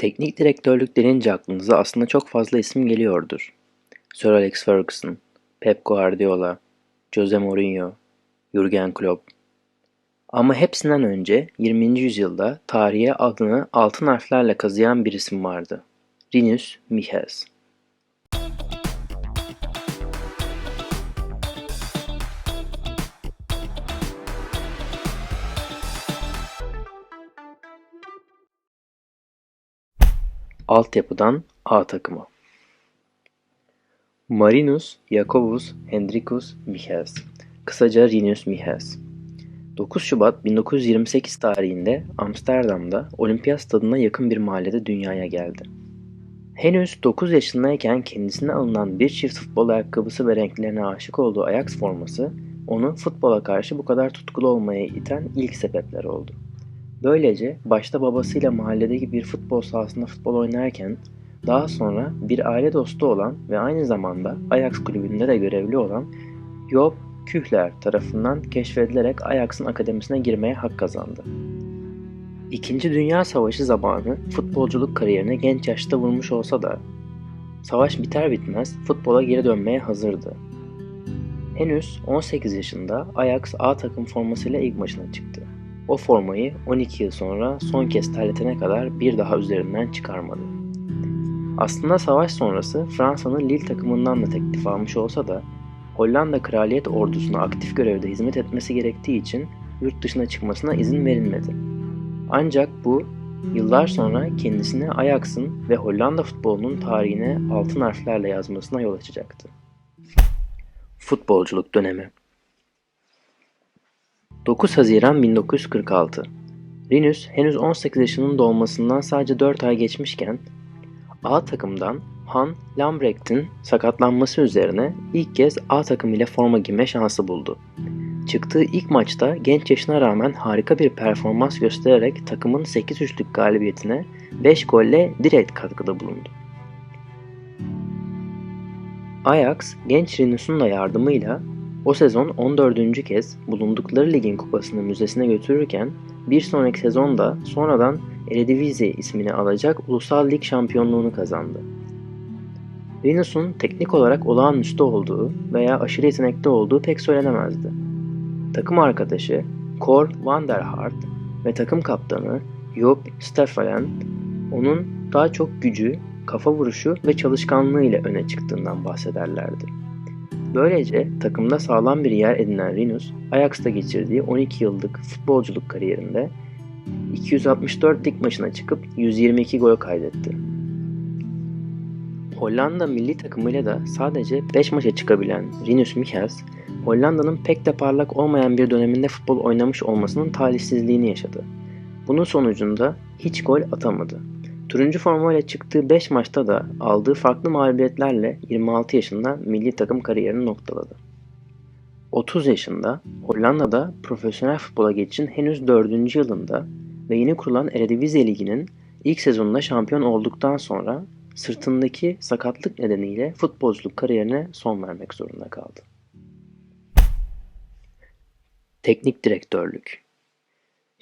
Teknik direktörlük denince aklınıza aslında çok fazla isim geliyordur. Sir Alex Ferguson, Pep Guardiola, Jose Mourinho, Jurgen Klopp. Ama hepsinden önce 20. yüzyılda tarihe adını altın harflerle kazıyan bir isim vardı. Rinus Michels. Altyapıdan A takımı. Marinus Jacobus Hendrikus Michels, kısaca Rinus Michels. 9 Şubat 1928 tarihinde Amsterdam'da Olimpiyat Stadına yakın bir mahallede dünyaya geldi. Henüz 9 yaşındayken kendisine alınan bir çift futbol ayakkabısı ve renklerine aşık olduğu Ajax forması onu futbola karşı bu kadar tutkulu olmaya iten ilk sebepler oldu. Böylece başta babasıyla mahalledeki bir futbol sahasında futbol oynarken daha sonra bir aile dostu olan ve aynı zamanda Ajax kulübünde de görevli olan Job Kühler tarafından keşfedilerek Ajax'ın akademisine girmeye hak kazandı. İkinci Dünya Savaşı zamanı futbolculuk kariyerine genç yaşta vurmuş olsa da savaş biter bitmez futbola geri dönmeye hazırdı. Henüz 18 yaşında Ajax A takım formasıyla ilk maçına çıktı. O formayı 12 yıl sonra son kez terletene kadar bir daha üzerinden çıkarmadı. Aslında savaş sonrası Fransa'nın Lille takımından da teklif almış olsa da Hollanda Kraliyet Ordusu'na aktif görevde hizmet etmesi gerektiği için yurt dışına çıkmasına izin verilmedi. Ancak bu yıllar sonra kendisine Ajax'ın ve Hollanda futbolunun tarihine altın harflerle yazmasına yol açacaktı. Futbolculuk dönemi 9 Haziran 1946 Rinus henüz 18 yaşının dolmasından sadece 4 ay geçmişken A takımdan Han Lambrecht'in sakatlanması üzerine ilk kez A takım ile forma giyme şansı buldu. Çıktığı ilk maçta genç yaşına rağmen harika bir performans göstererek takımın 8-3'lük galibiyetine 5 golle direkt katkıda bulundu. Ajax genç Rinus'un da yardımıyla o sezon 14. kez bulundukları ligin kupasını müzesine götürürken bir sonraki sezonda sonradan Eredivisie ismini alacak Ulusal Lig şampiyonluğunu kazandı. Rinus'un teknik olarak olağanüstü olduğu veya aşırı yetenekli olduğu pek söylenemezdi. Takım arkadaşı Cor van der Hart ve takım kaptanı Job Steffelen onun daha çok gücü, kafa vuruşu ve çalışkanlığı ile öne çıktığından bahsederlerdi. Böylece takımda sağlam bir yer edinen Rinus, Ajax'ta geçirdiği 12 yıllık futbolculuk kariyerinde 264 lig maçına çıkıp 122 gol kaydetti. Hollanda milli takımıyla da sadece 5 maça çıkabilen Rinus Michels, Hollanda'nın pek de parlak olmayan bir döneminde futbol oynamış olmasının talihsizliğini yaşadı. Bunun sonucunda hiç gol atamadı. Turuncu formayla çıktığı 5 maçta da aldığı farklı mağlubiyetlerle 26 yaşında milli takım kariyerini noktaladı. 30 yaşında Hollanda'da profesyonel futbola geçişin henüz 4. yılında ve yeni kurulan Eredivisie Ligi'nin ilk sezonunda şampiyon olduktan sonra sırtındaki sakatlık nedeniyle futbolculuk kariyerine son vermek zorunda kaldı. Teknik direktörlük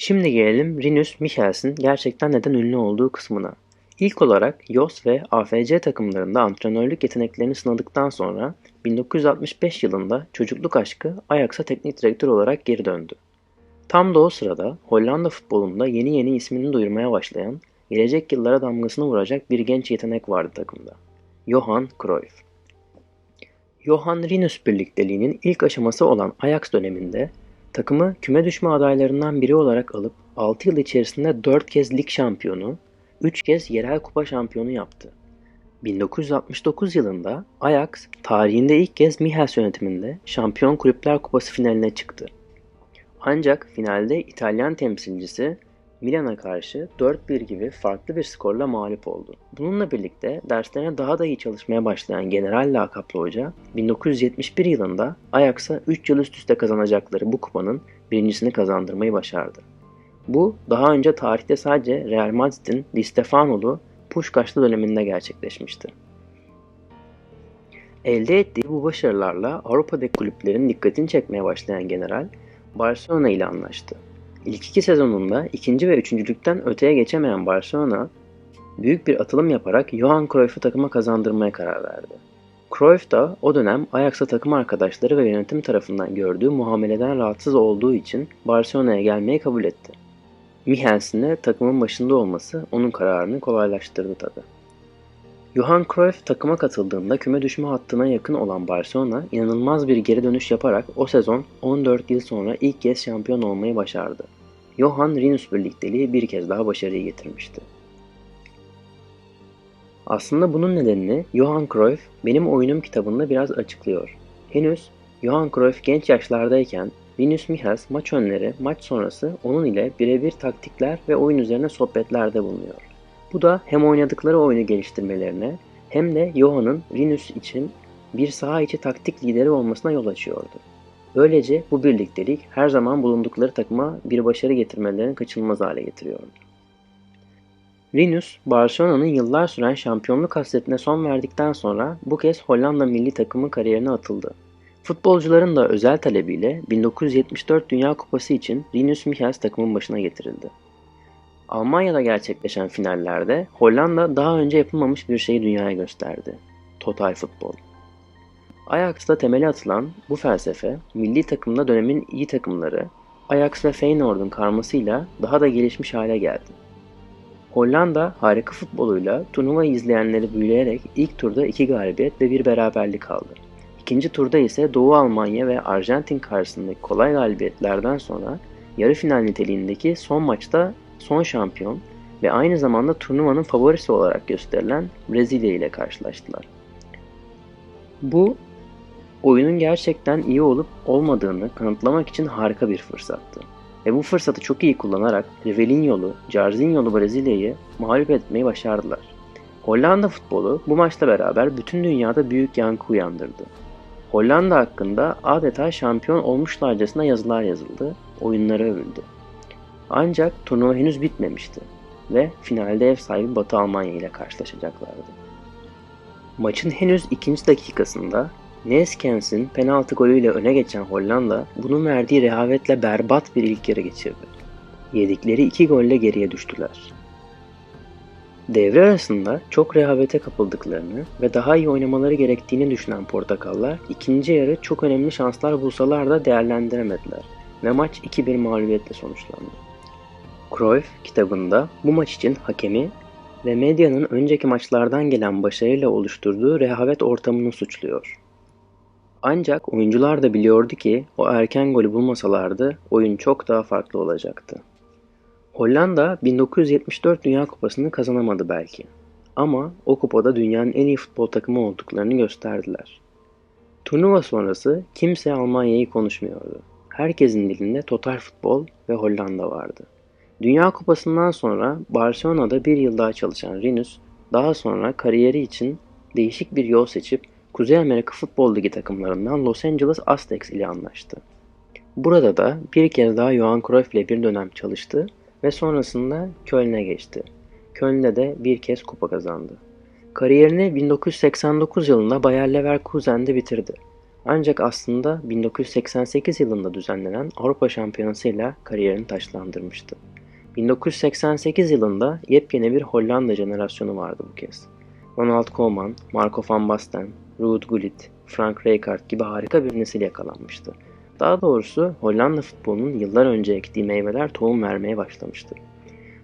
Şimdi gelelim Rinus Michels'in gerçekten neden ünlü olduğu kısmına. İlk olarak YOS ve AFC takımlarında antrenörlük yeteneklerini sınadıktan sonra 1965 yılında çocukluk aşkı Ajax'a teknik direktör olarak geri döndü. Tam da o sırada Hollanda futbolunda yeni yeni ismini duyurmaya başlayan, gelecek yıllara damgasını vuracak bir genç yetenek vardı takımda. Johan Cruyff. Johan Rinus birlikteliğinin ilk aşaması olan Ajax döneminde takımı küme düşme adaylarından biri olarak alıp 6 yıl içerisinde 4 kez lig şampiyonu, 3 kez yerel kupa şampiyonu yaptı. 1969 yılında Ajax tarihinde ilk kez Michels yönetiminde Şampiyon Kulüpler Kupası finaline çıktı. Ancak finalde İtalyan temsilcisi Milan'a karşı 4-1 gibi farklı bir skorla mağlup oldu. Bununla birlikte derslerine daha da iyi çalışmaya başlayan General lakaplı hoca 1971 yılında Ajax'a 3 yıl üst üste kazanacakları bu kupanın birincisini kazandırmayı başardı. Bu daha önce tarihte sadece Real Madrid'in Di Stefano'lu Puşkaşlı döneminde gerçekleşmişti. Elde ettiği bu başarılarla Avrupa'daki kulüplerin dikkatini çekmeye başlayan General, Barcelona ile anlaştı. İlk iki sezonunda ikinci ve üçüncülükten öteye geçemeyen Barcelona, büyük bir atılım yaparak Johan Cruyff'u takıma kazandırmaya karar verdi. Cruyff da o dönem Ajax'a takım arkadaşları ve yönetim tarafından gördüğü muameleden rahatsız olduğu için Barcelona'ya gelmeyi kabul etti. Mihels'in de takımın başında olması onun kararını kolaylaştırdı tabi. Johan Cruyff takıma katıldığında küme düşme hattına yakın olan Barcelona inanılmaz bir geri dönüş yaparak o sezon 14 yıl sonra ilk kez şampiyon olmayı başardı. Johan Rinus birlikteliği bir kez daha başarıyı getirmişti. Aslında bunun nedenini Johan Cruyff benim oyunum kitabında biraz açıklıyor. Henüz Johan Cruyff genç yaşlardayken Rinus Michels maç önleri, maç sonrası onun ile birebir taktikler ve oyun üzerine sohbetlerde bulunuyor. Bu da hem oynadıkları oyunu geliştirmelerine hem de Johann'ın Rinus için bir saha içi taktik lideri olmasına yol açıyordu. Böylece bu birliktelik her zaman bulundukları takıma bir başarı getirmelerini kaçınılmaz hale getiriyordu. Rinus, Barcelona'nın yıllar süren şampiyonluk hasretine son verdikten sonra bu kez Hollanda milli takımı kariyerine atıldı. Futbolcuların da özel talebiyle 1974 Dünya Kupası için Rinus Michels takımın başına getirildi. Almanya'da gerçekleşen finallerde Hollanda daha önce yapılmamış bir şeyi dünyaya gösterdi. Total futbol. Ajax'ta temeli atılan bu felsefe, milli takımda dönemin iyi takımları, Ajax ve Feyenoord'un karmasıyla daha da gelişmiş hale geldi. Hollanda harika futboluyla turnuva izleyenleri büyüleyerek ilk turda iki galibiyet ve bir beraberlik aldı. İkinci turda ise Doğu Almanya ve Arjantin karşısındaki kolay galibiyetlerden sonra yarı final niteliğindeki son maçta son şampiyon ve aynı zamanda turnuvanın favorisi olarak gösterilen Brezilya ile karşılaştılar. Bu oyunun gerçekten iyi olup olmadığını kanıtlamak için harika bir fırsattı. Ve bu fırsatı çok iyi kullanarak Rivelino'lu, Jarzinho'lu Brezilya'yı mağlup etmeyi başardılar. Hollanda futbolu bu maçla beraber bütün dünyada büyük yankı uyandırdı. Hollanda hakkında adeta şampiyon olmuşlarcasına yazılar yazıldı, oyunları övüldü. Ancak turnuva henüz bitmemişti ve finalde ev sahibi Batı Almanya ile karşılaşacaklardı. Maçın henüz ikinci dakikasında Neskens'in penaltı golüyle öne geçen Hollanda bunun verdiği rehavetle berbat bir ilk yarı geçirdi. Yedikleri iki golle geriye düştüler. Devre arasında çok rehavete kapıldıklarını ve daha iyi oynamaları gerektiğini düşünen Portakallar ikinci yarı çok önemli şanslar bulsalar da değerlendiremediler ve maç 2-1 mağlubiyetle sonuçlandı. Cruyff kitabında bu maç için hakemi ve medyanın önceki maçlardan gelen başarıyla oluşturduğu rehavet ortamını suçluyor. Ancak oyuncular da biliyordu ki o erken golü bulmasalardı oyun çok daha farklı olacaktı. Hollanda 1974 Dünya Kupası'nı kazanamadı belki. Ama o kupada dünyanın en iyi futbol takımı olduklarını gösterdiler. Turnuva sonrası kimse Almanya'yı konuşmuyordu. Herkesin dilinde total futbol ve Hollanda vardı. Dünya Kupası'ndan sonra Barcelona'da bir yıl daha çalışan Rinus, daha sonra kariyeri için değişik bir yol seçip Kuzey Amerika Futbol Ligi takımlarından Los Angeles Aztecs ile anlaştı. Burada da bir kez daha Johan Cruyff ile bir dönem çalıştı ve sonrasında Köln'e geçti. Köln'de de bir kez kupa kazandı. Kariyerini 1989 yılında Bayer Leverkusen'de bitirdi. Ancak aslında 1988 yılında düzenlenen Avrupa Şampiyonası ile kariyerini taşlandırmıştı. 1988 yılında yepyeni bir Hollanda jenerasyonu vardı bu kez. Ronald Koeman, Marco van Basten, Ruud Gullit, Frank Rijkaard gibi harika bir nesil yakalanmıştı. Daha doğrusu Hollanda futbolunun yıllar önce ektiği meyveler tohum vermeye başlamıştı.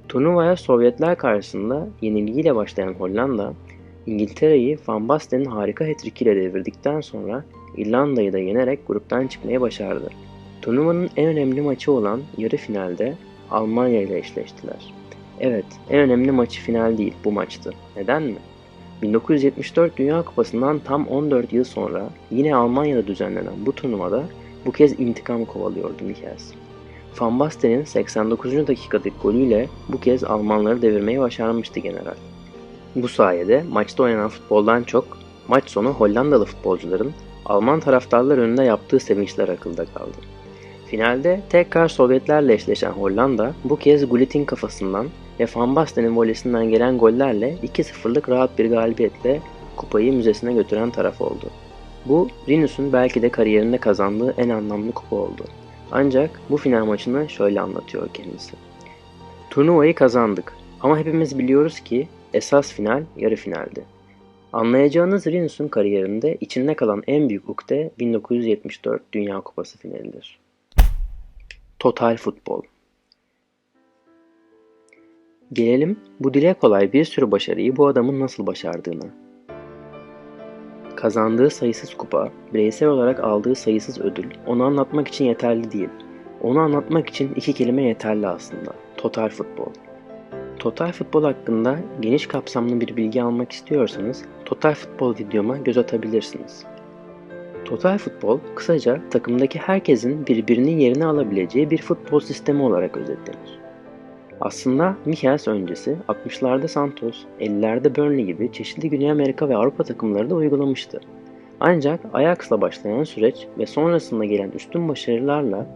Turnuvaya Sovyetler karşısında yenilgiyle başlayan Hollanda, İngiltere'yi Van Basten'in harika hat ile devirdikten sonra İrlanda'yı da yenerek gruptan çıkmayı başardı. Turnuvanın en önemli maçı olan yarı finalde Almanya ile eşleştiler. Evet, en önemli maçı final değil, bu maçtı. Neden mi? 1974 Dünya Kupası'ndan tam 14 yıl sonra yine Almanya'da düzenlenen bu turnuvada bu kez intikam kovalıyordu Michels. Van Basten'in 89. dakikadaki golüyle bu kez Almanları devirmeyi başarmıştı general. Bu sayede maçta oynanan futboldan çok maç sonu Hollandalı futbolcuların Alman taraftarlar önünde yaptığı sevinçler akılda kaldı. Finalde tekrar Sovyetlerle eşleşen Hollanda bu kez Gullit'in kafasından ve Van Basten'in volesinden gelen gollerle 2-0'lık rahat bir galibiyetle kupayı müzesine götüren taraf oldu. Bu Rinus'un belki de kariyerinde kazandığı en anlamlı kupa oldu. Ancak bu final maçını şöyle anlatıyor kendisi. Turnuvayı kazandık ama hepimiz biliyoruz ki esas final yarı finaldi. Anlayacağınız Rinus'un kariyerinde içinde kalan en büyük ukde 1974 Dünya Kupası finalidir. Total futbol. Gelelim bu dile kolay bir sürü başarıyı bu adamın nasıl başardığına. Kazandığı sayısız kupa, bireysel olarak aldığı sayısız ödül onu anlatmak için yeterli değil. Onu anlatmak için iki kelime yeterli aslında. Total futbol. Total futbol hakkında geniş kapsamlı bir bilgi almak istiyorsanız Total futbol videoma göz atabilirsiniz. Total futbol kısaca takımdaki herkesin birbirinin yerini alabileceği bir futbol sistemi olarak özetlenir. Aslında Michels öncesi 60'larda Santos, 50'lerde Burnley gibi çeşitli Güney Amerika ve Avrupa takımları da uygulamıştı. Ancak Ajax'la başlayan süreç ve sonrasında gelen üstün başarılarla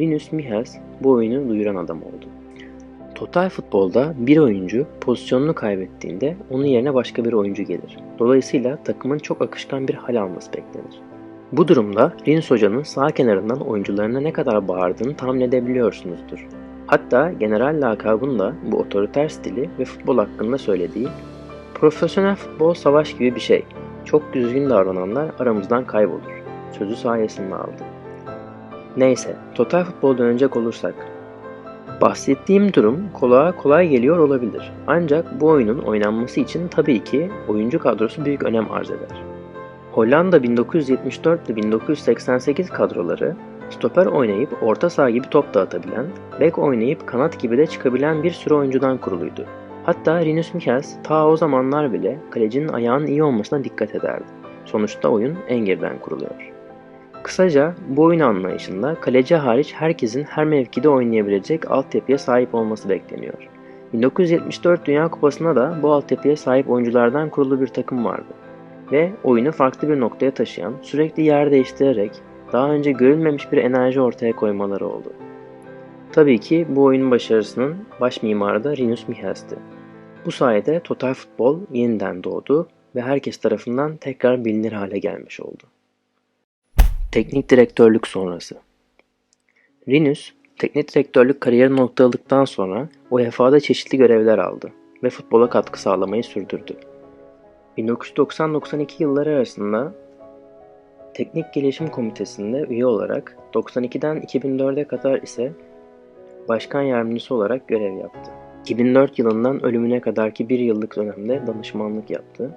Rinus Michels bu oyunu duyuran adam oldu. Total futbolda bir oyuncu pozisyonunu kaybettiğinde onun yerine başka bir oyuncu gelir. Dolayısıyla takımın çok akışkan bir hal alması beklenir. Bu durumda Rinus Hoca'nın sağ kenarından oyuncularına ne kadar bağırdığını tahmin edebiliyorsunuzdur. Hatta general lakabını da bu otoriter stili ve futbol hakkında söylediği profesyonel futbol savaş gibi bir şey. Çok düzgün davrananlar aramızdan kaybolur. Sözü sayesinde aldı. Neyse, total futbol dönecek olursak. Bahsettiğim durum kulağa kolay geliyor olabilir. Ancak bu oyunun oynanması için tabii ki oyuncu kadrosu büyük önem arz eder. Hollanda 1974 ile 1988 kadroları stoper oynayıp orta saha gibi top dağıtabilen, bek oynayıp kanat gibi de çıkabilen bir sürü oyuncudan kuruluydu. Hatta Rinus Michels ta o zamanlar bile kalecinin ayağının iyi olmasına dikkat ederdi. Sonuçta oyun en kuruluyor. Kısaca bu oyun anlayışında kaleci hariç herkesin her mevkide oynayabilecek altyapıya sahip olması bekleniyor. 1974 Dünya Kupası'na da bu altyapıya sahip oyunculardan kurulu bir takım vardı. Ve oyunu farklı bir noktaya taşıyan, sürekli yer değiştirerek daha önce görülmemiş bir enerji ortaya koymaları oldu. Tabii ki bu oyunun başarısının baş mimarı da Rinus Michels'ti. Bu sayede total futbol yeniden doğdu ve herkes tarafından tekrar bilinir hale gelmiş oldu. Teknik direktörlük sonrası Rinus, teknik direktörlük kariyerini noktaladıktan sonra UEFA'da çeşitli görevler aldı ve futbola katkı sağlamayı sürdürdü. 1990-92 yılları arasında Teknik Gelişim Komitesi'nde üye olarak 92'den 2004'e kadar ise başkan yardımcısı olarak görev yaptı. 2004 yılından ölümüne kadarki bir yıllık dönemde danışmanlık yaptı.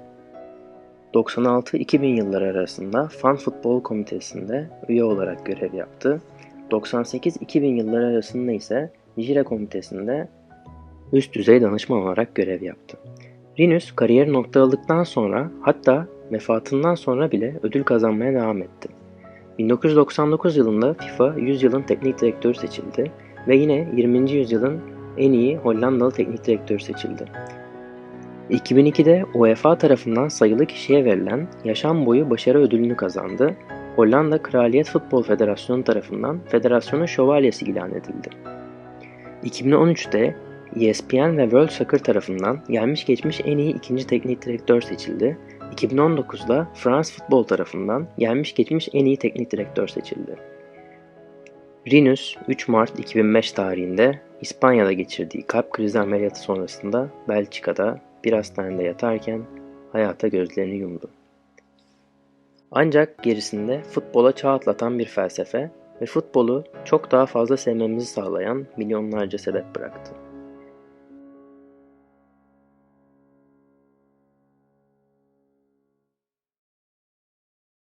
96-2000 yılları arasında Fan Futbol Komitesi'nde üye olarak görev yaptı. 98-2000 yılları arasında ise Jire Komitesi'nde üst düzey danışman olarak görev yaptı. Rinus kariyer noktaladıktan sonra hatta vefatından sonra bile ödül kazanmaya devam etti. 1999 yılında FIFA 100 yılın teknik direktörü seçildi ve yine 20. yüzyılın en iyi Hollandalı teknik direktörü seçildi. 2002'de UEFA tarafından sayılı kişiye verilen yaşam boyu başarı ödülünü kazandı. Hollanda Kraliyet Futbol Federasyonu tarafından federasyonun şövalyesi ilan edildi. 2013'te ESPN ve World Soccer tarafından gelmiş geçmiş en iyi ikinci teknik direktör seçildi 2019'da France Futbol tarafından gelmiş geçmiş en iyi teknik direktör seçildi. Rinus 3 Mart 2005 tarihinde İspanya'da geçirdiği kalp krizi ameliyatı sonrasında Belçika'da bir hastanede yatarken hayata gözlerini yumdu. Ancak gerisinde futbola çağ atlatan bir felsefe ve futbolu çok daha fazla sevmemizi sağlayan milyonlarca sebep bıraktı.